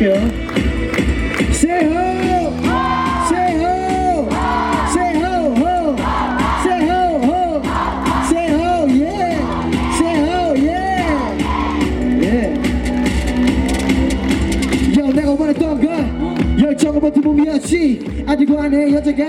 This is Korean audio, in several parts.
行。 놈이었지 아직 안해 여자가.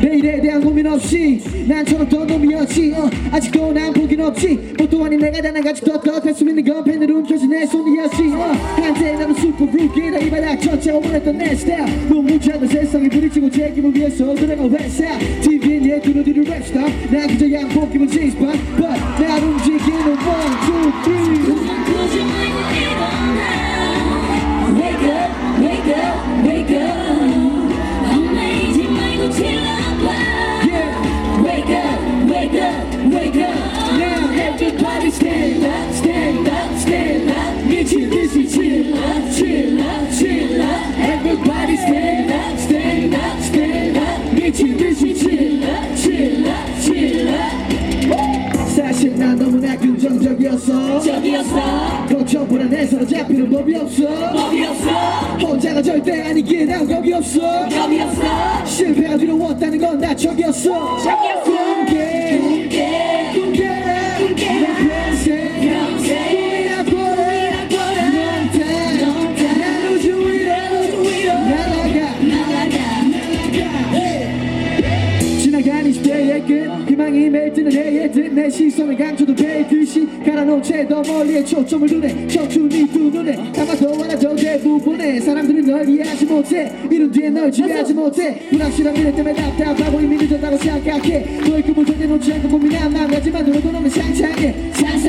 내일에 대한 고민 없이 난 철없던 놈이었지 어, 아직도 난 포기는 없지 뭣도 아닌 내가 단한 아직도 떳떳할 수 있는 건 펜으로 움켜쥔 내 손이었지 어, 한때 나는 슈퍼 루키라 이 바닥 전체 오물했던 내 스타일. 너무 자도 세상에 부딪히고 제 기분 위해서 노래가 회사 TV엔 얘 뒤로 뒤로 랩스타 난 그저 양복 입은 제이스판 But 날 움직이는 1, 2, 3 적이었어. 걱정 불안해서 잡히는 법이 없어. 법이 없어. 혼자가 절대 아니기에 난 겁이 없어. 겁이 없어. 실패가 두려웠다는 건 나 적이었어. 저기였어 매일 뜨는 해에 든내 시선을 강조도 베듯이 갈아놓은 채더 멀리에 초점을 두네. 청춘이 두 눈에 담아도 알아도 대부분의 사람들은 널 이해하지 못해. 이런 뒤에 널 지배하지 못해. 불확실한 미래 때문에 답답하고 이미 늦었다고 생각해. 너의 꿈을 전혀 놓지 않고 고민한 마음가지만 들어도 너무 상상해. 상상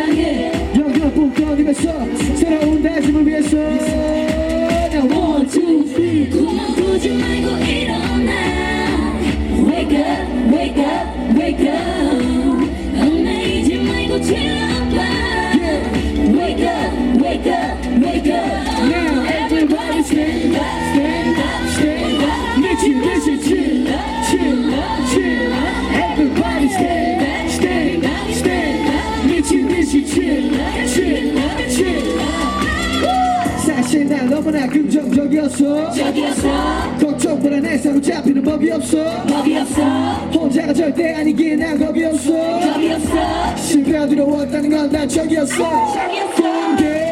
사실 난 너무나 긍정적이었어. 저기였어. 걱정 불안해 사로잡히는 법이 없어. 법이 없어. 혼자가 절대 아니기에 난 겁이 없어. 겁이 없어. 실패가 두려웠다는 건난 적이었어. 저기였어. 꿈깨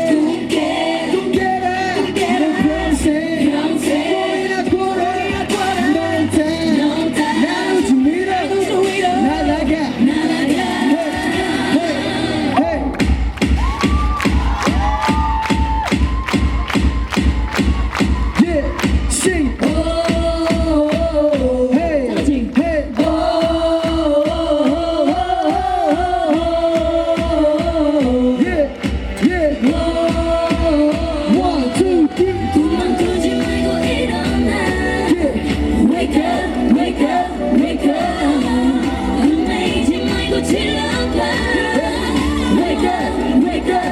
Wake up, wake up.